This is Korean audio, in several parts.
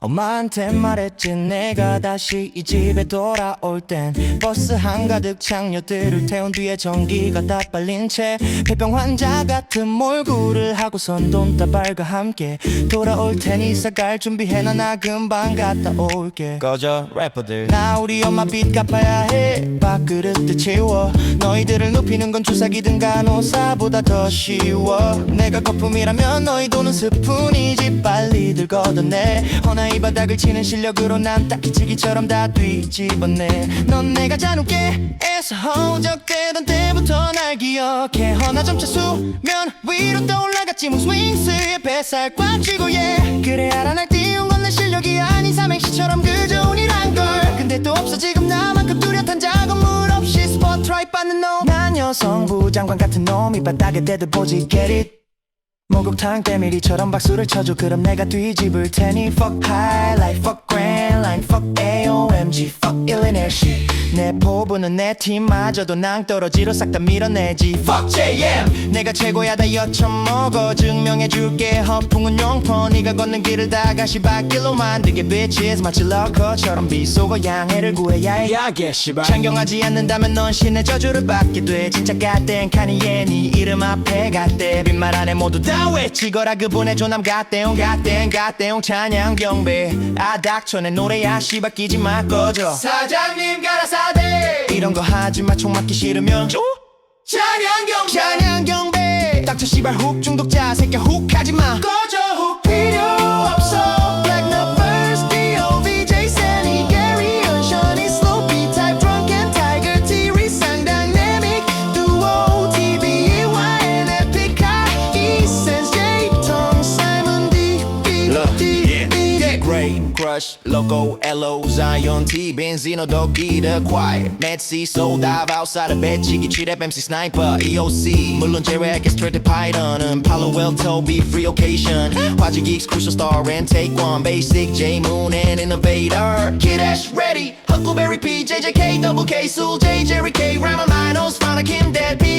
엄마한테 말했지. 내가 다시 이 집에 돌아올 땐 버스 한가득 장녀들을 태운 뒤에 전기가 다 빨린 채 폐병 환자 같은 몰구를 하고선 돈다발과 함께 돌아올 테니 싸갈 준비해놔. 나 금방 갔다 올게. 꺼져 래퍼들. 나 우리 엄마 빚 갚아야 해. 밥그릇도 치워. 너희들을 눕히는 건 주사기든 간호사보다 더 쉬워. 내가 거품이라면 너희 돈은 스푼이지. 빨리들 걷어내. 허나 이 바닥을 치는 실력으로 난 딱히 치기처럼 다 뒤집어내 넌 내가 잔웃게 에서 허우적대던 때부터 날 기억해. 허나 점차 수면 위로 떠올라갔지. 뭐 스윙스의 뱃살 꽉 쥐고 yeah 그래 알아 날 띄운 건 내 실력이 아닌 삼행시처럼 그저 운이란 걸. 근데 또 없어. 지금 나만큼 뚜렷한 작업물 없이 스포트라이트 받는 놈난 여성부 장관 같은 놈이 바닥에 대들 보지. Get it 목욕탕 때밀이처럼 박수를 쳐줘. 그럼 내가 뒤집을 테니 Fuck highlight, fuck grand line, fuck AOMG, fuck illinois. 내 포부는 내 팀마저도 낭떠러지로 싹 다 밀어내지. Fuck JM 내가 최고야 다 여쳐먹어. 증명해줄게 허풍은 용퍼. 네가 걷는 길을 다 가시밭길로 만들게 bitches 마치 러커처럼. 비속어 양해를 구해야 해. 야게 씨발. chan경하지 않는다면 넌 신의 저주를 받게 돼. 진짜 갓땡 카니에 네 이름 앞에 갓대. 빈말 안에 모두 다 외치거라. 그분의 조남 갓땡 갓땡 갓땡 찬양 경배. 아 닥쳐 내 노래 야 씨발 끼지 마 꺼져. 사장님 가라사대. 이런 거 하지 마총 맞기 싫으면. 찬양 경배. 찬양 경배. 닥쳐 씨발 훅 중독자. 새끼야 훅 하지 마. 꺼 Crush Loco L.O. Zion T. Benzino Doki The Quiet Mad C. Sold Dive Outside of bed 치기 취랩 MC Sniper EOC 물론 제외할게 Straight Python은 Palo Alto Be Free Occasion 화질 Geeks Crucial Star and Take One Basic J Moon and Innovator Kid Ash Ready Huckleberry P JJK Double K Soul J Jerry K Rama Minos Fauna Kim Dead P X D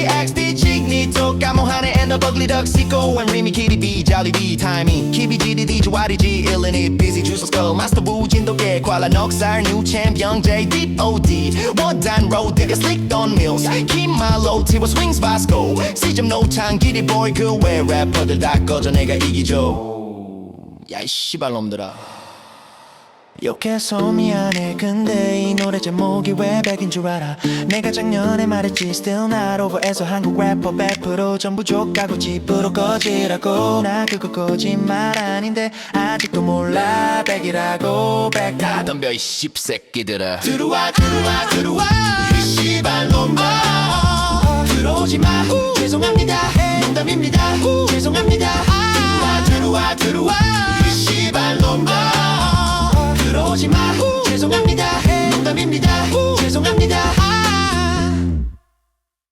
까모하네 and the Ugly Duck Siko and Remy Kitty B Jolly B Timing Kibi GDD 좋아리 G illin it Busy Juice Skull Master Wu 진돗개 꽐라 넉살 New Champion J Deep OD 원단 road 되게 slick on mills Keep my low T was swings Vasco 시점 노탄 기리 boy 그외 래퍼들 다 꺼져 내가 이기죠 야이 씨발놈들아 욕해서 미안해. 근데 이 노래 제목이 왜 백인 줄 알아. 내가 작년에 말했지 Still not over에서 한국 래퍼 100% 전부 족가고 집으로 꺼지라고. 나 그거 거짓말 아닌데 아직도 몰라. 백이라고 백다 덤벼 이 씹새끼들아. 들어와 들어와 들어와. 이 씨발놈아. 들어오지 마. 죄송합니다. 농담입니다. 죄송합니다. 들어와 들어와 들어와